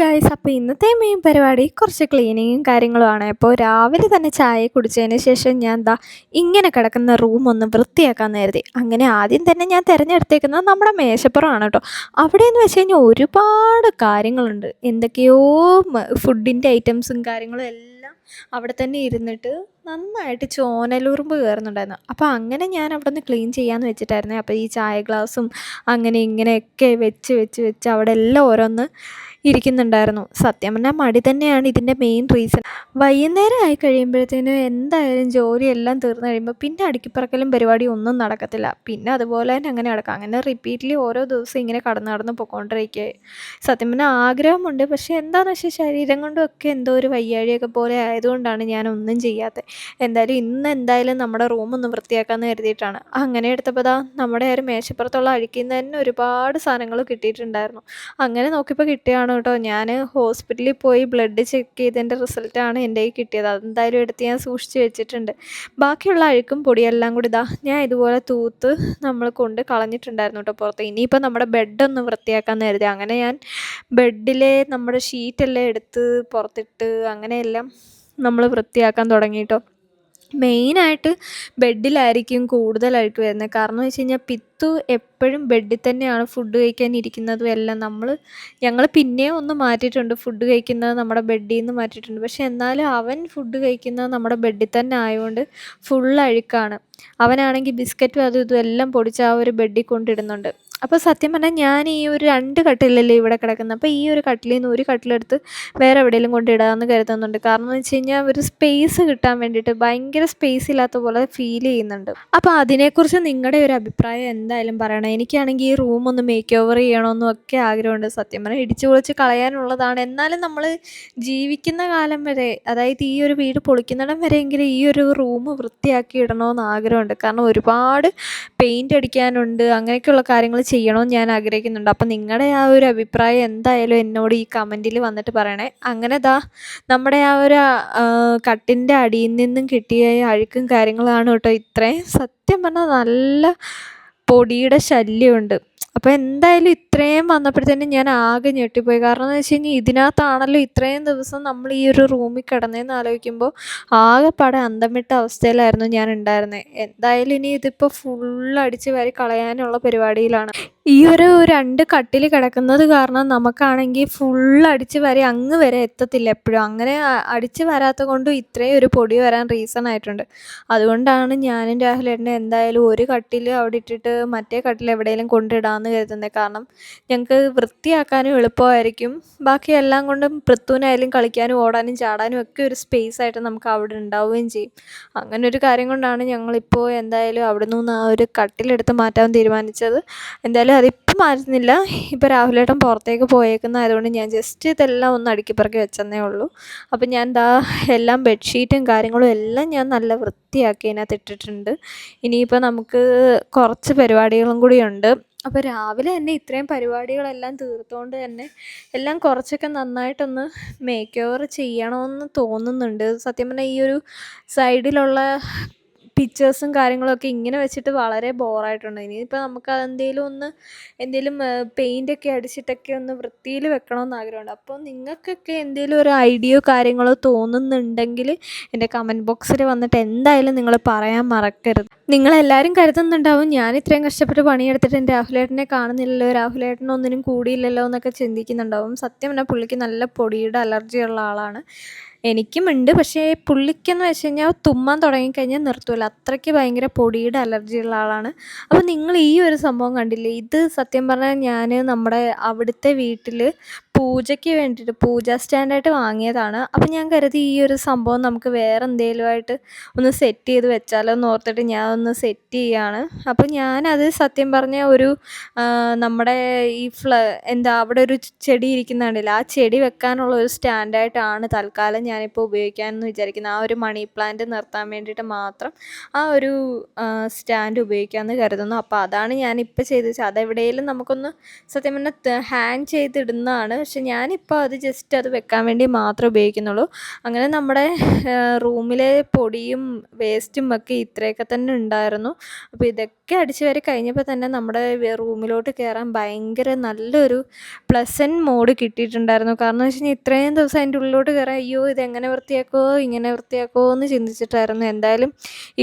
Guys അപ്പോൾ ഇന്നത്തെ main പരിപാടി കുറച്ച് ക്ലീനിങ്ങും കാര്യങ്ങളുമാണ്. അപ്പോൾ രാവിലെ തന്നെ ചായ കുടിച്ചതിന് ശേഷം ഞാൻ എന്താ ഇങ്ങനെ കിടക്കുന്ന റൂം ഒന്ന് വൃത്തിയാക്കാൻ നേരത്തെ അങ്ങനെ ആദ്യം തന്നെ ഞാൻ തിരഞ്ഞെടുത്തേക്കുന്നത് നമ്മുടെ മേശപ്പുറമാണ് കേട്ടോ അവിടെ എന്ന് വെച്ച് കഴിഞ്ഞാൽ ഒരുപാട് കാര്യങ്ങളുണ്ട്. എന്തൊക്കെയോ ഫുഡിന്റെ ഐറ്റംസും കാര്യങ്ങളും എല്ലാം അവിടെ തന്നെ ഇരുന്നിട്ട് നന്നായിട്ട് ചോനലുറുമ്പ് കയറുന്നുണ്ടായിരുന്നു. അപ്പോൾ അങ്ങനെ ഞാൻ അവിടെ നിന്ന് ക്ലീൻ ചെയ്യാമെന്ന് വെച്ചിട്ടായിരുന്നു. അപ്പോൾ ഈ ചായ ഗ്ലാസും അങ്ങനെ ഇങ്ങനെയൊക്കെ വെച്ച് വെച്ച് വെച്ച് അവിടെ എല്ലാം ഓരോന്ന് ഇരിക്കുന്നുണ്ടായിരുന്നു. സത്യം പറഞ്ഞാൽ മടി തന്നെയാണ് ഇതിന്റെ മെയിൻ റീസൺ വൈകുന്നേരം ആയി കഴിയുമ്പോഴത്തേനും എന്തായാലും ജോലിയെല്ലാം തീർന്നു കഴിയുമ്പോൾ പിന്നെ അടുക്കിപ്പറക്കലും പരിപാടി ഒന്നും നടക്കത്തില്ല. പിന്നെ അതുപോലെ തന്നെ അങ്ങനെ നടക്കാം. അങ്ങനെ റിപ്പീറ്റ്ലി ഓരോ ദിവസം ഇങ്ങനെ കടന്നു കടന്ന് പൊയ്ക്കൊണ്ടിരിക്കുക സത്യം പറഞ്ഞാൽ ആഗ്രഹമുണ്ട്. പക്ഷേ എന്താണെന്ന് വെച്ചാൽ ശരീരം കൊണ്ടൊക്കെ എന്തോ ഒരു വയ്യാഴിയൊക്കെ പോലെ ആയതുകൊണ്ടാണ് ഞാൻ ഒന്നും ചെയ്യാത്തത് എന്തായാലും ഇന്ന് എന്തായാലും നമ്മുടെ റൂം ഒന്ന് വൃത്തിയാക്കാമെന്ന് കരുതിയിട്ടാണ്. അങ്ങനെ എടുത്തപ്പോൾ ദാ നമ്മുടെ ആ ഒരു മേശപ്പുറത്തുള്ള അഴുക്കിൽ നിന്ന് തന്നെ ഒരുപാട് സാധനങ്ങൾ കിട്ടിയിട്ടുണ്ടായിരുന്നു. അങ്ങനെ നോക്കിയപ്പോൾ കിട്ടിയാണ് കേട്ടോ. ഞാൻ ഹോസ്പിറ്റലിൽ പോയി ബ്ലഡ് ചെക്ക് ചെയ്തതിന്റെ റിസൾട്ടാണ് എന്റെ കയ്യിൽ കിട്ടിയത്. അതെന്തായാലും എടുത്ത് ഞാൻ സൂക്ഷിച്ച് വെച്ചിട്ടുണ്ട്. ബാക്കിയുള്ള അഴുക്കും പൊടിയെല്ലാം കൂടി ഇതാ ഞാൻ ഇതുപോലെ തൂത്ത് നമ്മൾ കൊണ്ട് കളഞ്ഞിട്ടുണ്ടായിരുന്നു കേട്ടോ പുറത്ത്. ഇനിയിപ്പോൾ നമ്മുടെ ബെഡൊന്ന് വൃത്തിയാക്കാൻ നേരത്തെ അങ്ങനെ ഞാൻ ബെഡിലെ നമ്മുടെ ഷീറ്റെല്ലാം എടുത്ത് പുറത്തിട്ട് അങ്ങനെയെല്ലാം നമ്മൾ വൃത്തിയാക്കാൻ തുടങ്ങി കേട്ടോ. മെയിനായിട്ട് ബെഡിലായിരിക്കും കൂടുതലായിട്ട് വരുന്നത്. കാരണം വെച്ച് കഴിഞ്ഞാൽ പിത്തു എപ്പോഴും ബെഡിൽ തന്നെയാണ് ഫുഡ് കഴിക്കാൻ ഇരിക്കുന്നതും എല്ലാം നമ്മൾ ഞങ്ങൾ പിന്നെയും ഒന്ന് മാറ്റിയിട്ടുണ്ട് ഫുഡ് കഴിക്കുന്നത് നമ്മുടെ ബെഡിൽ നിന്ന് മാറ്റിയിട്ടുണ്ട്. പക്ഷെ എന്നാലും അവൻ ഫുഡ് കഴിക്കുന്നത് നമ്മുടെ ബെഡിൽ തന്നെ ആയതുകൊണ്ട് ഫുൾ അഴുക്കാണ്. അവനാണെങ്കിൽ ബിസ്ക്കറ്റും അതും ഇതും എല്ലാം പൊടിച്ച് ആ ഒരു ബെഡിൽ കൊണ്ടിടുന്നുണ്ട്. അപ്പോൾ സത്യം പറഞ്ഞാൽ ഞാൻ ഈ ഒരു രണ്ട് കട്ടിലല്ലേ ഇവിടെ കിടക്കുന്നത് അപ്പോൾ ഈ ഒരു കട്ടിലിൽ നിന്ന് ഒരു കട്ടിലെടുത്ത് വേറെ എവിടെയെങ്കിലും കൊണ്ടിടാമെന്ന് കരുതുന്നുണ്ട്. കാരണം എന്ന് വെച്ച് കഴിഞ്ഞാൽ ഒരു സ്പേസ് കിട്ടാൻ വേണ്ടിയിട്ട് ഭയങ്കര സ്പേസ് ഇല്ലാത്ത പോലെ ഫീൽ ചെയ്യുന്നുണ്ട്. അപ്പോൾ അതിനെക്കുറിച്ച് നിങ്ങളുടെ ഒരു അഭിപ്രായം എന്തായാലും പറയണം. എനിക്കാണെങ്കിൽ ഈ റൂം ഒന്ന് മേക്ക് ഓവർ ചെയ്യണമെന്നും ഒക്കെ ആഗ്രഹമുണ്ട്. സത്യം പറഞ്ഞാൽ ഇടിച്ചു പൊളിച്ച് കളയാനുള്ളതാണ്. എന്നാലും നമ്മൾ ജീവിക്കുന്ന കാലം വരെ അതായത് ഈ ഒരു വീട് പൊളിക്കുന്നിടം വരെയെങ്കിലും ഈ ഒരു റൂം വൃത്തിയാക്കി ഇടണമെന്ന് ആഗ്രഹമുണ്ട്. കാരണം ഒരുപാട് പെയിന്റ് അടിക്കാനുണ്ട് അങ്ങനെയൊക്കെയുള്ള കാര്യങ്ങൾ ചെയ്യണമെന്ന് ഞാൻ ആഗ്രഹിക്കുന്നുണ്ട്. അപ്പം നിങ്ങളുടെ ആ ഒരു അഭിപ്രായം എന്തായാലും എന്നോട് ഈ കമന്റിൽ വന്നിട്ട് പറയണേ. അങ്ങനെ ദാ നമ്മുടെ ആ ഒരു കട്ടിന്റെ അടിയിൽ നിന്നും കിട്ടിയ അഴുക്കും കാര്യങ്ങളാണ് കേട്ടോ ഇത്രയും. സത്യം പറഞ്ഞാൽ നല്ല പൊടിയുടെ ശല്യമുണ്ട്. അപ്പോൾ എന്തായാലും ഇത്രയും വന്നപ്പോഴത്തേനും ഞാൻ ആകെ ഞെട്ടിപ്പോയി. കാരണം എന്ന് വെച്ച് കഴിഞ്ഞാൽ ഇതിനകത്താണല്ലോ ഇത്രയും ദിവസം നമ്മൾ ഈ ഒരു റൂമിൽ കിടന്നതെന്ന് ആലോചിക്കുമ്പോൾ ആകെപ്പാടെ അന്തമിട്ട അവസ്ഥയിലായിരുന്നു ഞാൻ ഉണ്ടായിരുന്നത് എന്തായാലും ഇനി ഇതിപ്പോൾ ഫുൾ അടിച്ച് വരി കളയാനുള്ള പരിപാടിയിലാണ്. ഈ ഒരു രണ്ട് കട്ടിൽ കിടക്കുന്നത് കാരണം നമുക്കാണെങ്കിൽ ഫുൾ അടിച്ച് വരെ അങ്ങ് വരെ എത്തത്തില്ല എപ്പോഴും. അങ്ങനെ അടിച്ച് വരാത്ത കൊണ്ടും ഇത്രയും ഒരു പൊടി വരാൻ റീസൺ ആയിട്ടുണ്ട്. അതുകൊണ്ടാണ് ഞാനും രാഹുലേട്ടനെ എന്തായാലും ഒരു കട്ടിൽ അവിടെ ഇട്ടിട്ട് മറ്റേ കട്ടിൽ എവിടെയെങ്കിലും കൊണ്ടിടാമെന്ന് കരുതുന്നത് കാരണം ഞങ്ങൾക്ക് വൃത്തിയാക്കാനും എളുപ്പമായിരിക്കും. ബാക്കി എല്ലാം കൊണ്ടും പൃഥുവിനായാലും കളിക്കാനും ഓടാനും ചാടാനും ഒക്കെ ഒരു സ്പേസ് ആയിട്ട് നമുക്ക് അവിടെ ഉണ്ടാവുകയും ചെയ്യും. അങ്ങനെ ഒരു കാര്യം കൊണ്ടാണ് ഞങ്ങളിപ്പോൾ എന്തായാലും അവിടെ നിന്ന് ആ ഒരു കട്ടിലെടുത്ത് മാറ്റാൻ തീരുമാനിച്ചത്. എന്തായാലും അതിപ്പോൾ മാറ്റുന്നില്ല. ഇപ്പോൾ രാഹുലേട്ടൻ പുറത്തേക്ക് പോയേക്കുന്നതായതുകൊണ്ട് ഞാൻ ജസ്റ്റ് ഇതെല്ലാം ഒന്ന് അടുക്കിപ്പറക്കി വെച്ചെന്നേ ഉള്ളൂ. അപ്പോൾ ഞാൻ ദാ എല്ലാം ബെഡ്ഷീറ്റും കാര്യങ്ങളും എല്ലാം ഞാൻ നല്ല വൃത്തിയാക്കി അതിനകത്ത് ഇട്ടിട്ടുണ്ട്. ഇനിയിപ്പോൾ നമുക്ക് കുറച്ച് പരിപാടികളും കൂടിയുണ്ട് അപ്പോൾ രാവിലെ തന്നെ ഇത്രയും പരിപാടികളെല്ലാം തീർത്തുകൊണ്ട് തന്നെ എല്ലാം കുറച്ചൊക്കെ നന്നായിട്ടൊന്ന് മേക്ക് ഓവർ ചെയ്യണമെന്ന് തോന്നുന്നുണ്ട്. സത്യം പറഞ്ഞാൽ ഈ ഒരു സൈഡിലുള്ള പിക്ചേഴ്സും കാര്യങ്ങളൊക്കെ ഇങ്ങനെ വെച്ചിട്ട് വളരെ ബോറായിട്ടുണ്ട് ഇനിയിപ്പോൾ നമുക്ക് അതെന്തെങ്കിലും ഒന്ന് എന്തെങ്കിലും പെയിന്റൊക്കെ അടിച്ചിട്ടൊക്കെ ഒന്ന് വൃത്തിയിൽ വെക്കണമെന്ന് ആഗ്രഹമുണ്ട്. അപ്പോൾ നിങ്ങൾക്കൊക്കെ എന്തെങ്കിലും ഒരു ഐഡിയോ കാര്യങ്ങളോ തോന്നുന്നുണ്ടെങ്കിൽ എന്റെ കമന്റ് ബോക്സിൽ വന്നിട്ട് എന്തായാലും നിങ്ങൾ പറയാൻ മറക്കരുത്. നിങ്ങളെല്ലാവരും കരുതുന്നുണ്ടാവും ഞാൻ ഇത്രയും കഷ്ടപ്പെട്ട് പണിയെടുത്തിട്ട് എന്റെ രാഹുലേട്ടനെ കാണുന്നില്ലല്ലോ രാഹുലേട്ടൻ ഒന്നിനും കൂടിയില്ലല്ലോ എന്നൊക്കെ ചിന്തിക്കുന്നുണ്ടാവും. സത്യം പറഞ്ഞാൽ പുള്ളിക്ക് നല്ല പൊടിയുടെ അലർജിയുള്ള ആളാണ്. എനിക്കും ഉണ്ട്. പക്ഷേ പുള്ളിക്കെന്ന് വെച്ച് കഴിഞ്ഞാൽ തുമ്മാൻ തുടങ്ങിക്കഴിഞ്ഞാൽ നിർത്തുമല്ലോ അത്രയ്ക്ക് ഭയങ്കര പൊടിയുടെ അലർജിയുള്ള ആളാണ്. അപ്പോൾ നിങ്ങൾ ഈ ഒരു സംഭവം കണ്ടില്ലേ? ഇത് സത്യം പറഞ്ഞാൽ ഞാൻ നമ്മുടെ അവിടുത്തെ വീട്ടിൽ പൂജയ്ക്ക് വേണ്ടിയിട്ട് പൂജ സ്റ്റാൻഡായിട്ട് വാങ്ങിയതാണ്. അപ്പോൾ ഞാൻ കരുതി ഈ ഒരു സംഭവം നമുക്ക് വേറെ എന്തെങ്കിലുമായിട്ട് ഒന്ന് സെറ്റ് ചെയ്ത് വെച്ചാലോ എന്ന് ഓർത്തിട്ട് ഞാൻ ഒന്ന് സെറ്റ് ചെയ്യുകയാണ് അപ്പോൾ ഞാനത് സത്യം പറഞ്ഞ ഒരു നമ്മുടെ ഈ ഫ്ല എന്താ അവിടെ ഒരു ചെടി ഇരിക്കുന്നുണ്ടല്ലോ ആ ചെടി വെക്കാനുള്ള ഒരു സ്റ്റാൻഡായിട്ടാണ് തൽക്കാലം ഞാനിപ്പോൾ ഉപയോഗിക്കാമെന്ന് വിചാരിക്കുന്നത് ആ ഒരു മണി പ്ലാന്റ് നിർത്താൻ വേണ്ടിയിട്ട് മാത്രം ആ ഒരു സ്റ്റാൻഡ് ഉപയോഗിക്കാമെന്ന് കരുതുന്നു. അപ്പോൾ അതാണ് ഞാനിപ്പോൾ ചെയ്ത് വെച്ചാൽ അതെവിടെയെങ്കിലും നമുക്കൊന്ന് സത്യം പറഞ്ഞാൽ ഹാങ് ചെയ്തിടുന്നതാണ്. പക്ഷെ ഞാനിപ്പോൾ അത് ജസ്റ്റ് അത് വെക്കാൻ വേണ്ടി മാത്രമേ ഉപയോഗിക്കുന്നുള്ളൂ. അങ്ങനെ നമ്മുടെ റൂമിലെ പൊടിയും വേസ്റ്റും ഒക്കെ ഇത്രയൊക്കെ തന്നെ ഉണ്ടായിരുന്നു. അപ്പോൾ ഇതൊക്കെ അടിച്ചു വരെ കഴിഞ്ഞപ്പോൾ തന്നെ നമ്മുടെ റൂമിലോട്ട് കയറാൻ ഭയങ്കര നല്ലൊരു പ്ലസന്റ് മോഡ് കിട്ടിയിട്ടുണ്ടായിരുന്നു. കാരണം എന്ന് വെച്ച് കഴിഞ്ഞാൽ ഇത്രയും ദിവസം അതിന്റെ ഉള്ളിലോട്ട് കയറാൻ അയ്യോ ഇതെങ്ങനെ വൃത്തിയാക്കുമോ ഇങ്ങനെ വൃത്തിയാക്കുമോ എന്ന് ചിന്തിച്ചിട്ടായിരുന്നു. എന്തായാലും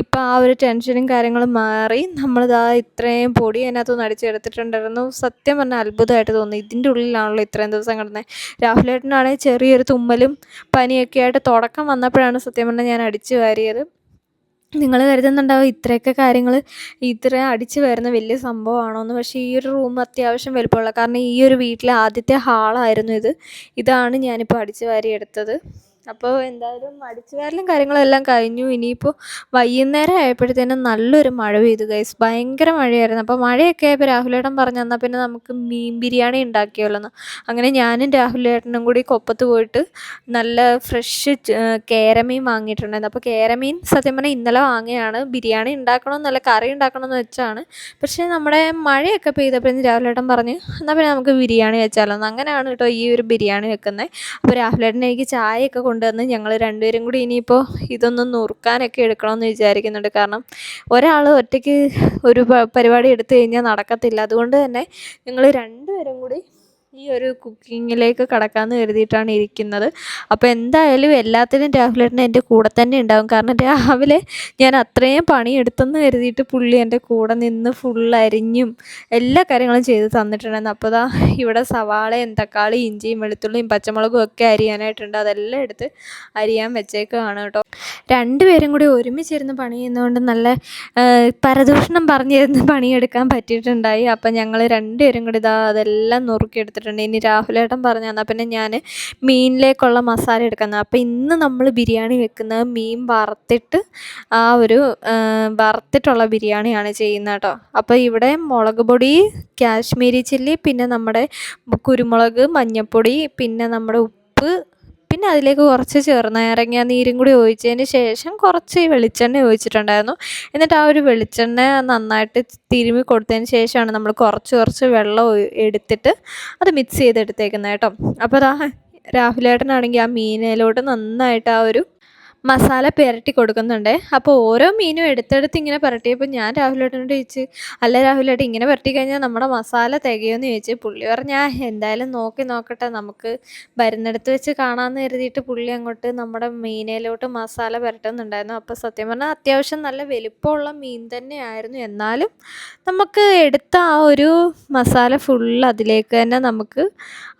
ഇപ്പം ആ ഒരു ടെൻഷനും കാര്യങ്ങളും മാറി. നമ്മളിതാ ഇത്രയും പൊടി അതിനകത്തുനിന്ന് അടിച്ചെടുത്തിട്ടുണ്ടായിരുന്നു. സത്യം പറഞ്ഞാൽ അത്ഭുതമായിട്ട് തോന്നി ഇതിന്റെ ഉള്ളിലാണല്ലോ ഇത്രയും ദിവസം കിടന്നത് രാഹുലേട്ടനാണെങ്കിൽ ചെറിയൊരു തുമ്മലും പനിയൊക്കെ ആയിട്ട് തുടക്കം വന്നപ്പോഴാണ് സത്യം പറഞ്ഞാൽ ഞാൻ അടിച്ചു വാരിയത്. നിങ്ങൾ കരുതുന്നുണ്ടാവും ഇത്രയൊക്കെ കാര്യങ്ങൾ ഇത്ര അടിച്ച് വരുന്ന വലിയ സംഭവമാണോ എന്ന്. പക്ഷേ ഈ ഒരു റൂം അത്യാവശ്യം വലുപ്പമുള്ള കാരണം ഈ ഒരു വീട്ടിലെ ആദ്യത്തെ ഹാളായിരുന്നു ഇത്. ഇതാണ് ഞാനിപ്പോൾ അടിച്ച് വാരി എടുത്തത്. അപ്പോൾ എന്തായാലും അടിച്ചു കാര്യങ്ങളെല്ലാം കാര്യങ്ങളും എല്ലാം കഴിഞ്ഞു. ഇനിയിപ്പോൾ വൈകുന്നേരം ആയപ്പോഴത്തേനും നല്ലൊരു മഴ പെയ്തു ഗൈസ് ഭയങ്കര മഴയായിരുന്നു. അപ്പോൾ മഴയൊക്കെ ആയപ്പോൾ രാഹുലേട്ടൻ പറഞ്ഞു എന്നാൽ പിന്നെ നമുക്ക് മീൻ ബിരിയാണി ഉണ്ടാക്കിയല്ലോന്ന് അങ്ങനെ ഞാനും രാഹുലേട്ടനും കൂടി കൊപ്പത്ത് പോയിട്ട് നല്ല ഫ്രഷ് കേരമീൻ വാങ്ങിയിട്ടുണ്ടായിരുന്നു. അപ്പോൾ കേരമീൻ സത്യം പറഞ്ഞാൽ ഇന്നലെ വാങ്ങിയാണ്. ബിരിയാണി ഉണ്ടാക്കണമെന്നല്ല കറി ഉണ്ടാക്കണമെന്ന് വെച്ചാണ്. പക്ഷേ നമ്മുടെ മഴയൊക്കെ പെയ്തപ്പോഴത്തേന് രാഹുലേട്ടൻ പറഞ്ഞു എന്നാൽ പിന്നെ നമുക്ക് ബിരിയാണി വെച്ചാലോ അങ്ങനെയാണ് കേട്ടോ ഈ ഒരു ബിരിയാണി വെക്കുന്നത് അപ്പോൾ രാഹുലേട്ടൻ എനിക്ക് ചായയൊക്കെ കൊണ്ടുവന്ന് ഞങ്ങൾ രണ്ടുപേരും കൂടി ഇനിയിപ്പോൾ ഇതൊന്ന് നുറുക്കാനൊക്കെ എടുക്കണമെന്ന് വിചാരിക്കുന്നുണ്ട്. കാരണം ഒരാൾ ഒറ്റയ്ക്ക് ഒരു പരിപാടി എടുത്തു കഴിഞ്ഞാൽ നടക്കത്തില്ല. അതുകൊണ്ട് തന്നെ ഞങ്ങൾ രണ്ടുപേരും കൂടി ഈ ഒരു കുക്കിങ്ങിലേക്ക് കടക്കാമെന്ന് കരുതിയിട്ടാണ് ഇരിക്കുന്നത്. അപ്പോൾ എന്തായാലും എല്ലാത്തിനും രാഹുലേട്ടൻ എന്റെ കൂടെ തന്നെ ഉണ്ടാകും കാരണം രാവിലെ ഞാൻ അത്രയും പണിയെടുത്തെന്ന് കരുതിയിട്ട് പുള്ളി എന്റെ കൂടെ നിന്ന് ഫുൾ അരിഞ്ഞും എല്ലാ കാര്യങ്ങളും ചെയ്ത് തന്നിട്ടുണ്ടായിരുന്നു. അപ്പോൾ ദാ ഇവിടെ സവാളയും തക്കാളി ഇഞ്ചിയും വെളുത്തുള്ളിയും പച്ചമുളകും ഒക്കെ അരിയാനായിട്ടുണ്ട്. അതെല്ലാം എടുത്ത് അരിയാൻ വെച്ചേക്കുകയാണ് കേട്ടോ. രണ്ടുപേരും കൂടി ഒരുമിച്ചിരുന്ന് പണി ചെയ്യുന്നതുകൊണ്ട് നല്ല പരദൂഷണം പറഞ്ഞിരുന്ന് പണിയെടുക്കാൻ പറ്റിയിട്ടുണ്ടായി. അപ്പം ഞങ്ങൾ രണ്ടുപേരും കൂടി ഇതാ അതെല്ലാം നുറുക്കിയെടുത്തിട്ടുണ്ട് ഇനി രാഹുലേട്ടൻ പറഞ്ഞു തന്നാൽ പിന്നെ ഞാൻ മീനിലേക്കുള്ള മസാല എടുക്കുന്നത്. അപ്പോൾ ഇന്ന് നമ്മൾ ബിരിയാണി വെക്കുന്നത് മീൻ വറുത്തിട്ട് ആ ഒരു വറുത്തിട്ടുള്ള ബിരിയാണിയാണ് ചെയ്യുന്നത് കേട്ടോ. അപ്പോൾ ഇവിടെ മുളക് പൊടി കാശ്മീരി ചില്ലി പിന്നെ നമ്മുടെ കുരുമുളക് മഞ്ഞൾപ്പൊടി പിന്നെ നമ്മുടെ ഉപ്പ് പിന്നെ അതിലേക്ക് കുറച്ച് ചെറുനാരങ്ങ നീരും കൂടി ഒഴിച്ചതിന് ശേഷം കുറച്ച് വെളിച്ചെണ്ണ ഒഴിച്ചിട്ടുണ്ടായിരുന്നു. എന്നിട്ട് ആ ഒരു വെളിച്ചെണ്ണ നന്നായിട്ട് തിരുമി കൊടുത്തതിന് ശേഷമാണ് നമ്മൾ കുറച്ച് കുറച്ച് വെള്ളം എടുത്തിട്ട് അത് മിക്സ് ചെയ്തെടുത്തേക്കുന്നത് കേട്ടോ. അപ്പോൾ അതാ രാഹുലേട്ടനാണെങ്കിൽ ആ മീനിലോട്ട് നന്നായിട്ട് ആ ഒരു മസാല പുരട്ടി കൊടുക്കുന്നുണ്ട്. അപ്പോൾ ഓരോ മീനും എടുത്തെടുത്ത് ഇങ്ങനെ പുരട്ടിയപ്പോൾ ഞാൻ രാഹുലേട്ടനോട് ചോദിച്ചു അല്ല രാഹുലേട്ടൻ ഇങ്ങനെ പുരട്ടി കഴിഞ്ഞാൽ നമ്മുടെ മസാല തികയുമെന്ന് ചോദിച്ചു പുള്ളി പറഞ്ഞാൽ എന്തായാലും നോക്കി നോക്കട്ടെ നമുക്ക് വരുന്നിടത്ത് വെച്ച് കാണാമെന്ന് കരുതിയിട്ട് പുള്ളി അങ്ങോട്ട് നമ്മുടെ മീനയിലോട്ട് മസാല പുരട്ടുന്നുണ്ടായിരുന്നു. അപ്പോൾ സത്യം പറഞ്ഞാൽ അത്യാവശ്യം നല്ല വലിപ്പമുള്ള മീൻ തന്നെയായിരുന്നു. എന്നാലും നമുക്ക് എടുത്ത ആ ഒരു മസാല ഫുള്ള് അതിലേക്ക് തന്നെ നമുക്ക്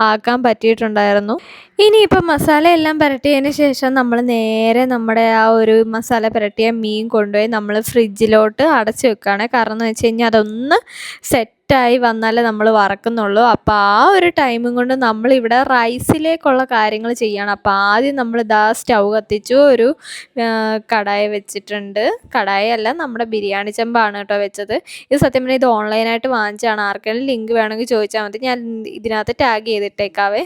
ആക്കാൻ പറ്റിയിട്ടുണ്ടായിരുന്നു. ഇനിയിപ്പോൾ മസാല എല്ലാം പുരട്ടിയതിന് ശേഷം നമ്മൾ നേരെ നമ്മുടെ ആ ഒരു മസാല പുരട്ടിയ മീൻ കൊണ്ടുപോയി നമ്മൾ ഫ്രിഡ്ജിലോട്ട് അടച്ചു വെക്കുകയാണ് കാരണം എന്ന് വെച്ച് കഴിഞ്ഞാൽ അതൊന്ന് സെറ്റായി വന്നാലേ നമ്മൾ വറക്കുന്നുള്ളൂ. അപ്പോൾ ആ ഒരു ടൈമും കൊണ്ട് നമ്മളിവിടെ റൈസിലേക്കുള്ള കാര്യങ്ങൾ ചെയ്യണം. അപ്പോൾ ആദ്യം നമ്മൾ ഇതാ സ്റ്റൗ കത്തിച്ചു. ഒരു കടായി വെച്ചിട്ടുണ്ട്. കടായി അല്ല നമ്മുടെ ബിരിയാണി ചെമ്പാണ് കേട്ടോ വെച്ചത്. ഇത് സത്യം പറഞ്ഞാൽ ഇത് ഓൺലൈനായിട്ട് വാങ്ങിച്ചാണ് ആർക്കെങ്കിലും ലിങ്ക് വേണമെങ്കിൽ ചോദിച്ചാൽ മതി. ഞാൻ ഇതിനകത്ത് ടാഗ് ചെയ്തിട്ടേക്കാവേ.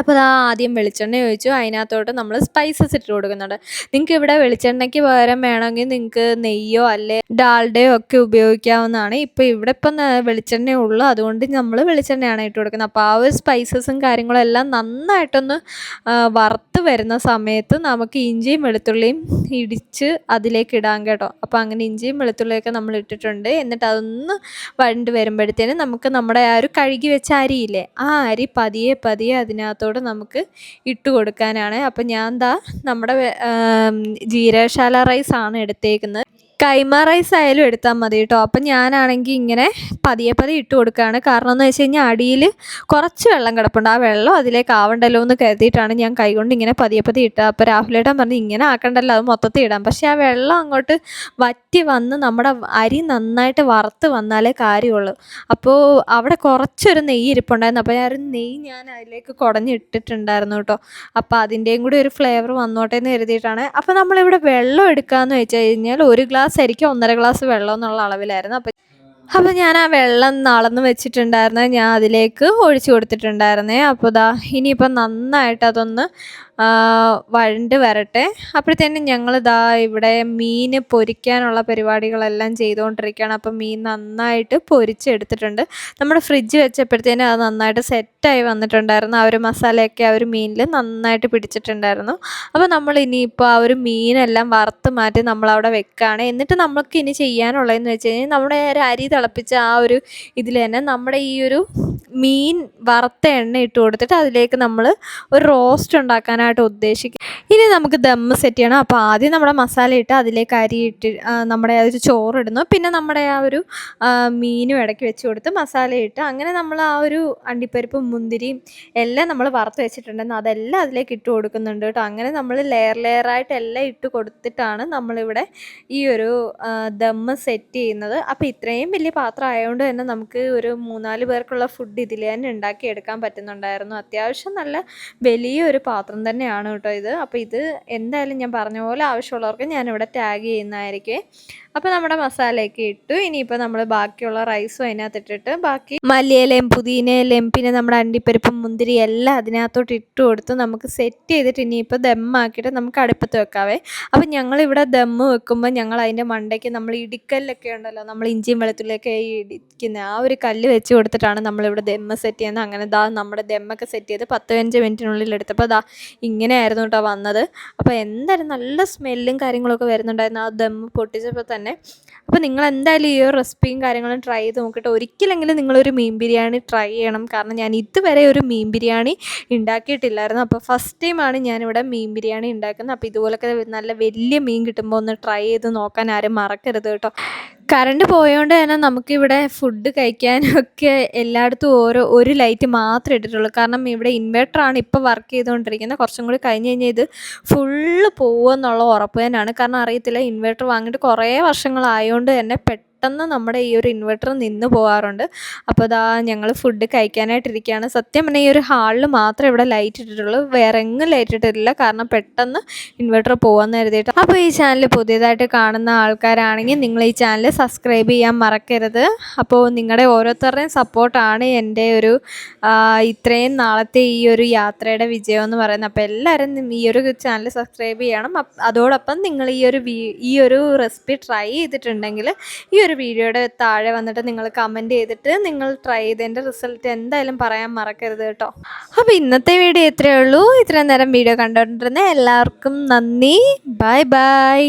അപ്പോൾ അതാ ആദ്യം വെളിച്ചെണ്ണ ഒഴിച്ചു. അതിനകത്തോട്ട് നമ്മൾ സ്പൈസസ് ഇട്ട് കൊടുക്കുന്നുണ്ട്. നിങ്ങൾക്ക് ഇവിടെ വെളിച്ചെണ്ണയ്ക്ക് പകരം വേണമെങ്കിൽ നിങ്ങൾക്ക് നെയ്യോ അല്ലെ ഡാൽഡയോ ഒക്കെ ഉപയോഗിക്കാവുന്നതാണ്. ഇപ്പോൾ ഇവിടെ ഇപ്പം വെളിച്ചെണ്ണ ഉള്ളൂ. അതുകൊണ്ട് നമ്മൾ വെളിച്ചെണ്ണയാണ് ഇട്ട് കൊടുക്കുന്നത്. അപ്പോൾ ആ ഒരു സ്പൈസസും കാര്യങ്ങളും എല്ലാം നന്നായിട്ടൊന്ന് വറുത്ത് വരുന്ന സമയത്ത് നമുക്ക് ഇഞ്ചിയും വെളുത്തുള്ളിയും ഇടിച്ച് അതിലേക്ക് ഇടാം കേട്ടോ. അപ്പോൾ അങ്ങനെ ഇഞ്ചിയും വെളുത്തുള്ളിയൊക്കെ നമ്മൾ ഇട്ടിട്ടുണ്ട്. എന്നിട്ട് അതൊന്ന് വഴണ്ട് വരുമ്പോഴത്തേനും നമുക്ക് നമ്മുടെ ആ ഒരു കഴുകി വെച്ച അരിയില്ലേ ആ അരി പതിയെ പതിയെ അതിനകത്തോട് നമുക്ക് ഇട്ട് കൊടുക്കാനാണ്. അപ്പോൾ ഞാൻ എന്താ നമ്മുടെ ജീരകശാല റൈസാണ് എടുത്തേക്കുന്നത്. കൈമ റൈസ് ആയാലും എടുത്താൽ മതി കേട്ടോ. അപ്പം ഞാനാണെങ്കിൽ ഇങ്ങനെ പതിയെ പതിയെ ഇട്ട് കൊടുക്കുകയാണ്. കാരണം എന്ന് വെച്ച് കഴിഞ്ഞാൽ അടിയിൽ കുറച്ച് വെള്ളം കിടപ്പുണ്ട്. ആ വെള്ളം അതിലേക്ക് ആവണ്ടല്ലോ എന്ന് കരുതിയിട്ടാണ് ഞാൻ കൈകൊണ്ട് ഇങ്ങനെ പതിയെ പതിയെ ഇട്ടത്. അപ്പോൾ രാഹുലേട്ടൻ പറഞ്ഞു ഇങ്ങനെ ആക്കണ്ടല്ലോ അത് മൊത്തത്തിൽ ഇടാം. പക്ഷേ ആ വെള്ളം അങ്ങോട്ട് വറ്റി വന്ന് നമ്മുടെ അരി നന്നായിട്ട് വറുത്ത് വന്നാലേ കാര്യമുള്ളൂ. അപ്പോൾ അവിടെ കുറച്ചൊരു നെയ്യ് ഇരിപ്പുണ്ടായിരുന്നു. അപ്പോൾ ഞാൻ ഒരു നെയ്യ് ഞാൻ അതിലേക്ക് കുടഞ്ഞിട്ടിട്ടുണ്ടായിരുന്നു കേട്ടോ. അപ്പോൾ അതിന്റെയും കൂടി ഒരു ഫ്ലേവർ വന്നോട്ടെ എന്ന് കരുതിയിട്ടാണ്. അപ്പോൾ നമ്മളിവിടെ വെള്ളം എടുക്കാമെന്ന് വെച്ച് കഴിഞ്ഞാൽ ഒരു ഗ്ലാസ് അരിക്ക് ഒന്നര ഗ്ലാസ് വെള്ളം എന്നുള്ള അളവിലായിരുന്നു. അപ്പം അപ്പോൾ ഞാൻ ആ വെള്ളം നളന്ന് വെച്ചിട്ടുണ്ടായിരുന്നത് ഞാൻ അതിലേക്ക് ഒഴിച്ചു കൊടുത്തിട്ടുണ്ടായിരുന്നേ. അപ്പോൾ ഇതാ ഇനിയിപ്പം നന്നായിട്ട് അതൊന്ന് വഴണ്ട് വരട്ടെ. അപ്പോഴത്തേനും ദാ ഇവിടെ മീൻ പൊരിക്കാനുള്ള പരിപാടികളെല്ലാം ചെയ്തുകൊണ്ടിരിക്കുകയാണ്. അപ്പം മീൻ നന്നായിട്ട് പൊരിച്ചെടുത്തിട്ടുണ്ട്. നമ്മുടെ ഫ്രിഡ്ജ് വെച്ചപ്പോഴത്തേനും അത് നന്നായിട്ട് സെറ്റായി വന്നിട്ടുണ്ടായിരുന്നു. ആ ഒരു മസാലയൊക്കെ ആ ഒരു മീനിൽ നന്നായിട്ട് പിടിച്ചിട്ടുണ്ടായിരുന്നു. അപ്പോൾ നമ്മൾ ഇനിയിപ്പോൾ ആ ഒരു മീനെല്ലാം വറുത്ത് മാറ്റി നമ്മളവിടെ വെക്കുകയാണ്. എന്നിട്ട് നമുക്ക് ഇനി ചെയ്യാനുള്ളതെന്ന് വെച്ച് കഴിഞ്ഞാൽ നമ്മുടെ ഒരു അരി തിളപ്പിച്ച ആ ഒരു ഇതിൽ തന്നെ നമ്മുടെ ഈ ഒരു മീൻ വറുത്ത എണ്ണ ഇട്ട് കൊടുത്തിട്ട് അതിലേക്ക് നമ്മൾ ഒരു റോസ്റ്റ് ഉണ്ടാക്കാനായിട്ട് ഉദ്ദേശിക്കും ഇനി നമുക്ക് ദമ്മ് സെറ്റ് ചെയ്യണം. അപ്പോൾ ആദ്യം നമ്മുടെ മസാല ഇട്ട് അതിലേക്ക് അരി ഇട്ട് നമ്മുടെ ആ ഒരു ചോറിടുന്നു. പിന്നെ നമ്മുടെ ആ ഒരു മീനും ഇടയ്ക്ക് വെച്ച് കൊടുത്ത് മസാല ഇട്ട് അങ്ങനെ നമ്മൾ ആ ഒരു അണ്ടിപ്പരിപ്പും മുന്തിരിയും എല്ലാം നമ്മൾ വറുത്ത് വെച്ചിട്ടുണ്ടെന്ന് അതെല്ലാം അതിലേക്ക് ഇട്ട് കൊടുക്കുന്നുണ്ട് കേട്ടോ. അങ്ങനെ നമ്മൾ ലെയർ ലെയറായിട്ട് എല്ലാം ഇട്ട് കൊടുത്തിട്ടാണ് നമ്മളിവിടെ ഈ ഒരു ദമ്മ് സെറ്റ് ചെയ്യുന്നത്. അപ്പോൾ ഇത്രയും വലിയ പാത്രം ആയതുകൊണ്ട് തന്നെ നമുക്ക് ഒരു മൂന്നാൽ പേർക്കുള്ള ഫുഡ് ഇതിൽ തന്നെ ഉണ്ടാക്കിയെടുക്കാൻ പറ്റുന്നുണ്ടായിരുന്നു. അത്യാവശ്യം നല്ല വലിയൊരു പാത്രം തന്നെയാണ് കേട്ടോ ഇത്. അപ്പോൾ ഇത് എന്തായാലും ഞാൻ പറഞ്ഞ പോലെ ആവശ്യമുള്ളവർക്ക് ഞാനിവിടെ ടാഗ് ചെയ്യുന്നതായിരിക്കും. അപ്പോൾ നമ്മുടെ മസാലയൊക്കെ ഇട്ടു. ഇനിയിപ്പോൾ നമ്മൾ ബാക്കിയുള്ള റൈസും അതിനകത്ത് ഇട്ടിട്ട് ബാക്കി മല്ലിയിലയും പുതിനയിലയും പിന്നെ നമ്മുടെ അണ്ടിപ്പരിപ്പും മുന്തിരി എല്ലാം അതിനകത്തോട്ട് ഇട്ട് കൊടുത്ത് നമുക്ക് സെറ്റ് ചെയ്തിട്ട് ഇനിയിപ്പോൾ ദമ്മാക്കിയിട്ട് നമുക്ക് അടുപ്പത്ത് വെക്കാവേ. അപ്പം ഞങ്ങളിവിടെ ദമ്മ് വെക്കുമ്പോൾ ഞങ്ങൾ അതിന്റെ മണ്ടയ്ക്ക് നമ്മൾ ഇടിക്കല്ലൊക്കെ ഉണ്ടല്ലോ നമ്മൾ ഇഞ്ചിയും വെളുത്തുള്ളിയൊക്കെ ഇടിക്കുന്ന ആ ഒരു കല്ല് വെച്ച് കൊടുത്തിട്ടാണ് നമ്മളിവിടെ ദമ്മ് സെറ്റ് ചെയ്യുന്നത്. അങ്ങനെ ദാ നമ്മുടെ ദമ്മൊക്കെ സെറ്റ് ചെയ്ത് പത്ത് പതിനഞ്ച് മിനിറ്റിനുള്ളിൽ എടുത്തപ്പോൾ ദാ ഇങ്ങനെയായിരുന്നു കേട്ടോ വന്നത്. അപ്പോൾ എന്തായാലും നല്ല സ്മെല്ലും കാര്യങ്ങളൊക്കെ വരുന്നുണ്ടായിരുന്നു ആ ദമ്മ് പൊട്ടിച്ചപ്പോൾ തന്നെ. അപ്പോൾ നിങ്ങൾ എന്തായാലും ഈ ഒരു റെസിപ്പിയും കാര്യങ്ങളും ട്രൈ ചെയ്ത് നോക്കിയിട്ട് ഒരിക്കലെങ്കിലും നിങ്ങളൊരു മീൻ ബിരിയാണി ട്രൈ ചെയ്യണം. കാരണം ഞാൻ ഇതുവരെ ഒരു മീൻ ബിരിയാണി ഉണ്ടാക്കിയിട്ടില്ലായിരുന്നു. അപ്പോൾ ഫസ്റ്റ് ടൈമാണ് ഞാനിവിടെ മീൻ ബിരിയാണി ഉണ്ടാക്കുന്നത്. അപ്പോൾ ഇതുപോലൊക്കെ നല്ല വലിയ മീൻ കിട്ടുമ്പോൾ ഒന്ന് ട്രൈ ചെയ്ത് നോക്കാൻ ആരും മറക്കരുത് കേട്ടോ. കറണ്ട് പോയതുകൊണ്ട് തന്നെ നമുക്കിവിടെ ഫുഡ് കഴിക്കാനൊക്കെ എല്ലായിടത്തും ഓരോ ഒരു ലൈറ്റ് മാത്രമേ ഇട്ടിട്ടുള്ളൂ. കാരണം ഇവിടെ ഇൻവെർട്ടറാണ് ഇപ്പോൾ വർക്ക് ചെയ്തുകൊണ്ടിരിക്കുന്നത് കുറച്ചും കൂടി കഴിഞ്ഞ് കഴിഞ്ഞാൽ ഇത് ഫുള്ള് പോകുമെന്നുള്ള ഉറപ്പ് തന്നെയാണ്. കാരണം അറിയത്തില്ല ഇൻവെർട്ടർ വാങ്ങിയിട്ട് കുറേ വർഷങ്ങളായതുകൊണ്ട് തന്നെ പെട്ടെന്ന് നമ്മുടെ ഈ ഒരു ഇൻവെർട്ടർ നിന്ന് പോകാറുണ്ട് അപ്പോൾ ഇതാ ഞങ്ങൾ ഫുഡ് കഴിക്കാനായിട്ടിരിക്കുകയാണ് സത്യം പറഞ്ഞാൽ ഈ ഒരു ഹാളിൽ മാത്രമേ ഇവിടെ ലൈറ്റ് ഇട്ടിട്ടുള്ളൂ. വേറെ എങ്ങും ലൈറ്റ് ഇട്ടിട്ടില്ല. കാരണം പെട്ടെന്ന് ഇൻവെർട്ടർ പോകാമെന്ന് കരുതിയിട്ട്. അപ്പോൾ ഈ ചാനൽ പുതിയതായിട്ട് കാണുന്ന ആൾക്കാരാണെങ്കിൽ നിങ്ങൾ ഈ ചാനൽ സബ്സ്ക്രൈബ് ചെയ്യാൻ മറക്കരുത്. അപ്പോൾ നിങ്ങളുടെ ഓരോരുത്തരുടെയും സപ്പോർട്ടാണ് എന്റെ ഒരു ഇത്രയും നാളത്തെ ഈ ഒരു യാത്രയുടെ വിജയം എന്ന് പറയുന്നത്. അപ്പോൾ എല്ലാവരും ഈ ഒരു ചാനൽ സബ്സ്ക്രൈബ് ചെയ്യണം. അതോടൊപ്പം നിങ്ങൾ ഈ ഒരു ഈ ഒരു റെസിപ്പി ട്രൈ ചെയ്തിട്ടുണ്ടെങ്കിൽ ഈ ഒരു വീഡിയോയുടെ താഴെ വന്നിട്ട് നിങ്ങൾ കമന്റ് ചെയ്തിട്ട് നിങ്ങൾ ട്രൈ ചെയ്തതിന്റെ റിസൾട്ട് എന്തായാലും പറയാൻ മറക്കരുത് കേട്ടോ. അപ്പോൾ ഇന്നത്തെ വീഡിയോ ഇത്രയേ ഉള്ളൂ. ഇത്രയും നേരം വീഡിയോ കണ്ടുകൊണ്ടിരുന്ന എല്ലാവർക്കും നന്ദി. Bye bye